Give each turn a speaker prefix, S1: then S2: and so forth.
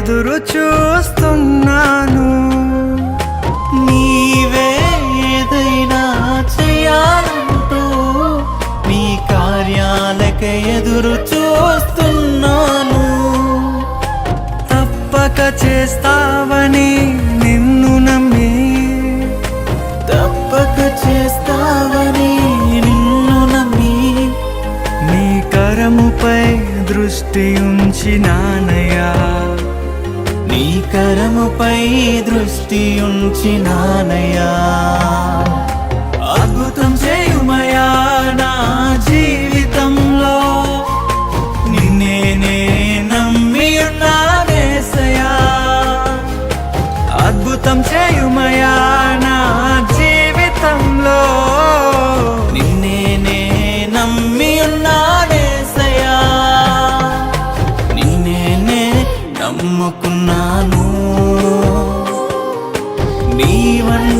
S1: ఎదురు చూస్తున్నాను. కరముపై దృష్టి ఉంచి నానయా అద్భుతం చేయుమయా నా జీవితంలో. నిన్నేనే నమ్మి ఉన్నానేసయా అద్భుతం చేయుమయా నా జీవితంలో. నిన్నేనే నమ్మి ఉన్నానేసయా నిన్నేనే నమ్ముకున్నాను. నీ